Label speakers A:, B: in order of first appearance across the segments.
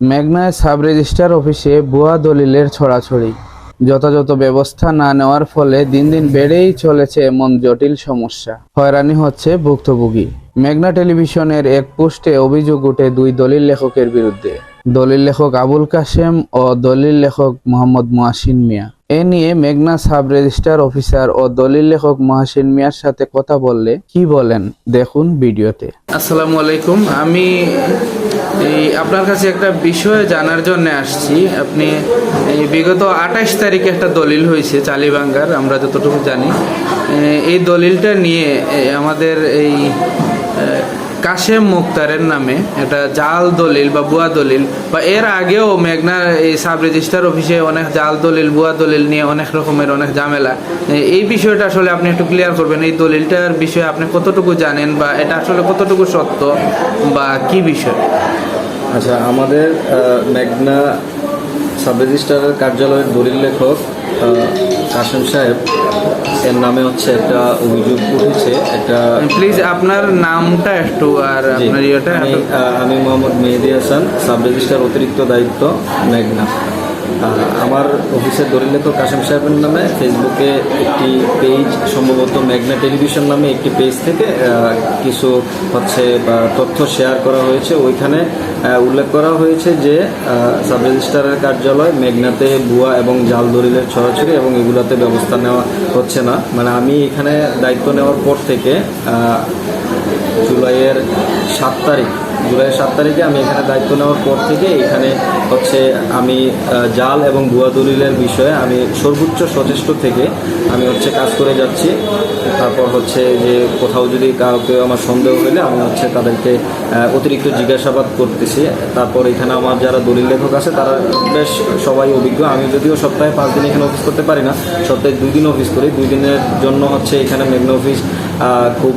A: মেঘনায় sub registrar অফিসে ভুয়া দলিলের ছড়াছড়ি। যথাযথ ব্যবস্থা না নেওয়ার ফলে দিন দিন বেড়েই চলেছে এমন জটিল সমস্যা। হয়রানি হচ্ছে ভুক্তভোগী। মেঘনা টেলিভিশনের এক পোস্টে অভিযোগ উঠে দুই দলিল লেখকের বিরুদ্ধে। দলিল লেখক আবুল কাশেম ও দলিল লেখক মোহাম্মদ মহাসিন মিয়া। এ নিয়ে মেঘনা সাব রেজিস্ট্রার অফিসার ও দলিল লেখক মহাসিন মিয়ার সাথে কথা বললে কি বলেন? দেখুন ভিডিওতে। আসসালামু আলাইকুম। আমি এই আপনার কাছে একটা বিষয় জানার জন্য আসছি। আপনি এই বিগত আঠাশ তারিখে একটা দলিল হয়েছে চালিবাঙ্গার, আমরা যতটুকু জানি। এই দলিলটা নিয়ে আমাদের এই কাশেম মুক্তারের নামে, এটা জাল দলিল বা বুয়া দলিল, বা এর আগেও মেঘনা এই সাব রেজিস্ট্রার অফিসে অনেক জাল দলিল, বুয়া দলিল নিয়ে অনেক রকমের অনেক ঝামেলা। এই বিষয়টা আসলে আপনি একটু ক্লিয়ার করবেন, এই দলিলটার বিষয়ে আপনি কতটুকু জানেন বা এটা আসলে কতটুকু সত্য বা কি বিষয়?
B: আচ্ছা আমাদের মেঘনা সাব রেজিস্ট্রারের কার্যালয়ের দলিল লেখক কাশেম সাহেব এর নামে হচ্ছে একটা অভিযোগ উঠেছে একটা
A: প্লিজ আপনার নামটা একটু আর আপনার ইয়েটা
B: আমি মোহাম্মদ মেহেদি হাসান সাব রেজিস্ট্রার অতিরিক্ত দায়িত্ব মেঘনা। আমার অফিসের লেখক কাশেম সাহেবের নামে, ফেসবুকে একটি পেজ সম্ভবত মেঘনা টেলিভিশন নামে একটি পেজ থেকে কিছু হচ্ছে তথ্য শেয়ার করা হয়েছে। ওইখানে উল্লেখ করা হয়েছে যে সাব রেজিস্ট্রারের কার্যালয় মেঘনাতে ভুয়া এবং জাল দলিলের ছড়াছড়ি এবং এগুলাতে ব্যবস্থা নেওয়া হচ্ছে না। মানে আমি এখানে দায়িত্ব নেওয়ার পর থেকে জুলাইয়ের সাত তারিখ জুলাইয়ের সাত তারিখে আমি এখানে দায়িত্ব নেওয়ার পর থেকে এখানে হচ্ছে আমি জাল এবং ভুয়া দলিলের বিষয়ে আমি সর্বোচ্চ সচেষ্ট থেকে আমি হচ্ছে কাজ করে যাচ্ছি। তারপর হচ্ছে যে কোথাও যদি কাউকে আমার সন্দেহ হলে আমি হচ্ছে তাদেরকে অতিরিক্ত জিজ্ঞাসাবাদ করতেছি। তারপর এখানে আমার যারা দলিল লেখক আছে, তারা বেশ সবাই অভিজ্ঞ। আমি যদিও সপ্তাহে পাঁচ দিন এখানে অফিস করতে পারি না, সপ্তাহে দুই দিন অফিস করি। দুই দিনের জন্য হচ্ছে এখানে মেঘনা অফিস খুব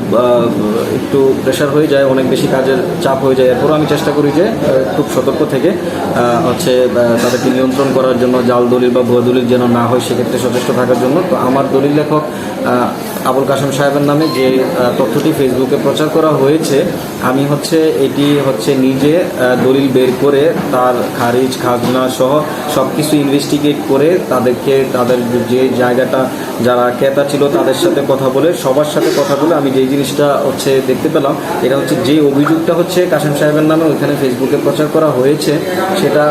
B: একটু প্রেশার হয়ে যায়, অনেক বেশি কাজের চাপ হয়ে যায়। এরপরও আমি চেষ্টা করি যে খুব সতর্ক থেকে হচ্ছে তাদেরকে নিয়ন্ত্রণ করার জন্য, জাল দলিল বা ভুয়া দলিল যেন না হয়, সেক্ষেত্রে সচেষ্ট থাকার জন্য। তো আমার দলিল লেখক আবুল কাসেম সাহেবের নামে যে তথ্যটি ফেসবুকে প্রচার করা হয়েছে, আমি হচ্ছে এটি হচ্ছে নিজে দলিল বের করে তার খারিজ, খাজনা সহ সব কিছু ইনভেস্টিগেট করে তাদেরকে, তাদের যে জায়গাটা যারা ক্রেতা ছিল তাদের সাথে কথা বলে, সবার সাথে কথা বলে আমি যেই জিনিসটা হচ্ছে দেখতে পেলাম, এটা হচ্ছে যে অভিযোগটা হচ্ছে কাসেম সাহেবের নামে ওইখানে ফেসবুকে প্রচার করা হয়েছে, সেটা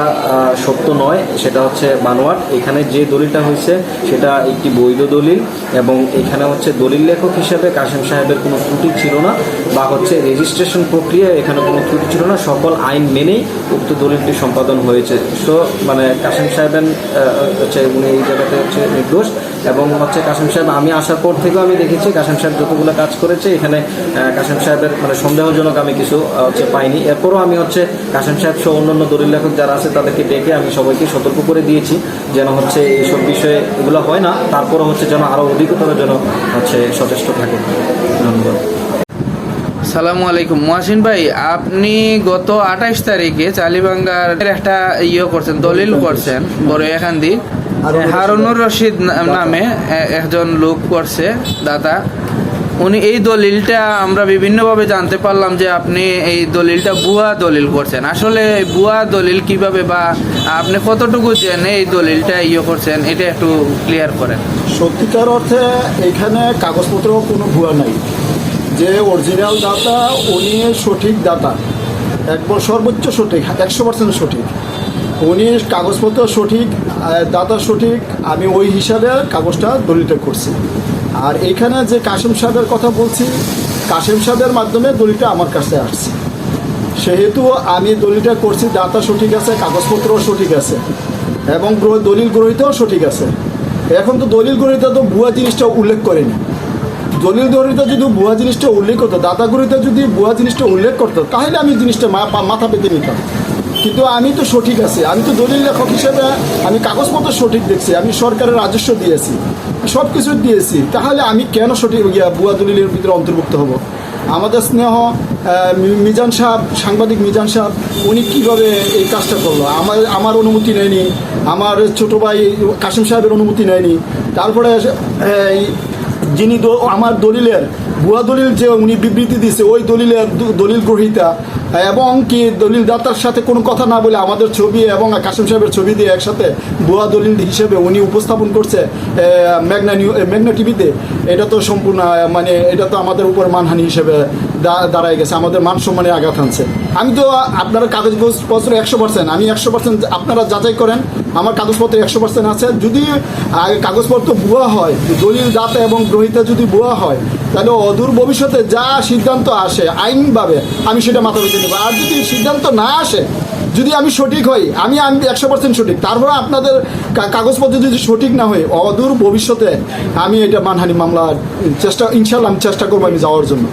B: সত্য নয়, সেটা হচ্ছে বানোয়াট। এখানে যে দলিলটা হয়েছে, সেটা একটি বৈধ দলিল এবং এখানে হচ্ছে দলিল লেখক হিসেবে কাশেম সাহেবের কোনো ত্রুটি ছিল না। বা হচ্ছে রেজিস্ট্রেশন প্রক্রিয়া এখানে কোনো ত্রুটি ছিল না, সকল আইন মেনেই উক্ত দলিলটি সম্পাদন হয়েছে। সো মানে কাসেম সাহেবের হচ্ছে উনি এই জায়গাতে হচ্ছে নির্দোষ এবং হচ্ছে কাসেম সাহেব, আমি আসার পর থেকেও আমি দেখেছি কাসেম সাহেব যতগুলো কাজ করেছে, এখানে কাসেম সাহেবের মানে সন্দেহজনক আমি কিছু হচ্ছে পাইনি। এরপরও আমি হচ্ছে কাসেম সাহেব সহ অন্যান্য দলিল লেখক যারা আছে তাদেরকে ডেকে আমি সবাইকে সতর্ক করে দিয়েছি, যেন হচ্ছে এইসব বিষয়ে এগুলো হয় না। তারপরও হচ্ছে যেন আরও অধিকতর যেন হচ্ছে সচেষ্ট থাকে। ধন্যবাদ।
A: সালামু আলাইকুম। মহাসিন ভাই আপনি গত আঠাইশ তারিখে চালিবাঙ্গার একটা ইয়ে করছেন দলিল করছেন বড় এখান্দি হারুনুর রশিদ নামে একজন লোক করছে দাদা উনি এই দলিলটা আমরা বিভিন্নভাবে জানতে পারলাম যে আপনি এই দলিলটা ভুয়া দলিল করছেন। আসলে বুয়া দলিল কীভাবে বা আপনি কতটুকু জেনে এই দলিলটা ইয়ে করছেন এটা একটু ক্লিয়ার করেন।
C: সত্যিকার অর্থে এখানে কাগজপত্র কোনো ভুয়া নাই। যে অরিজিনাল দাতা উনি সঠিক দাতা একবার সর্বোচ্চ সঠিক, একশো পার্সেন্ট সঠিক। উনি কাগজপত্র সঠিক দাতা সঠিক, আমি ওই হিসাবে কাগজটা দলিলটা করছি। আর এখানে যে কাশেম সাহেবের কথা বলছি, কাশেম সাহেবের মাধ্যমে দলিলটা আমার কাছে আসছে। সেহেতু আমি দলিলটা করছি দাতা সঠিক আছে কাগজপত্রও সঠিক আছে, এবং দলিল গ্রহিতাও সঠিক আছে। এখন তো দলিল গ্রহিতা তো ভুয়া জিনিসটা উল্লেখ করেনি। দলিল গ্রহিতা যদি ভুয়া জিনিসটা উল্লেখ করতো, দাতা যদি ভুয়া জিনিসটা উল্লেখ করতো, তাহলে আমি জিনিসটা মাথা পেতে নিতাম। কিন্তু আমি তো সঠিক আছি, আমি তো দলিল লেখক হিসেবে আমি কাগজপত্র সঠিক দেখছি, আমি সরকারের রাজস্ব দিয়েছি সব কিছু দিয়েছি, তাহলে আমি কেন সঠিক ভুয়া দলিলের ভিতরে অন্তর্ভুক্ত হব? আমাদের স্নেহ মিজান সাহেব, সাংবাদিক মিজান সাহেব, উনি কীভাবে এই কাজটা করল? আমার আমার অনুমতি নেয়নি, আমার ছোট ভাই কাশিম সাহেবের অনুমতি নেয়নি, তারপরে যিনি আমার দলিলের ভুয়া দলিল যে উনি বিবৃতি দিছে ওই দলিলের দলিল গ্রহিতা এবং কি দলিল দাতার সাথে কোনো কথা না বলে আমাদের ছবি এবং কাসিম সাহেবের ছবি দিয়ে একসাথে ভুয়া দলিল হিসেবে উনি উপস্থাপন করছে মেঘনা নিউ মেঘনা টিভিতে। এটা তো সম্পূর্ণ মানে এটা তো আমাদের উপর মানহানি হিসেবে দাঁড়ায় গেছে, আমাদের মান সম্মানে আঘাত আনছে আমি তো, আপনারা কাগজপত্র একশো পার্সেন্ট, আমি একশো পার্সেন্ট আপনারা যাচাই করেন, আমার কাগজপত্র একশো পার্সেন্ট আছে। যদি কাগজপত্র ভুয়া হয়, দলিল দাতা এবং গ্রহিতা যদি ভুয়া হয় তাহলে অদূর ভবিষ্যতে যা সিদ্ধান্ত আসে, আইনভাবে আমি সেটা মাথা পেতে নেব। আর যদি সিদ্ধান্ত না আসে, যদি আমি সঠিক হই, আমি আমি একশো পার্সেন্ট সঠিক। তারপরে আপনাদের কাগজপত্র যদি সঠিক না হয় অদূর ভবিষ্যতে আমি এটা মানহানি মামলার চেষ্টা ইনশাল্লাহ আমি চেষ্টা করব আমি যাওয়ার জন্য।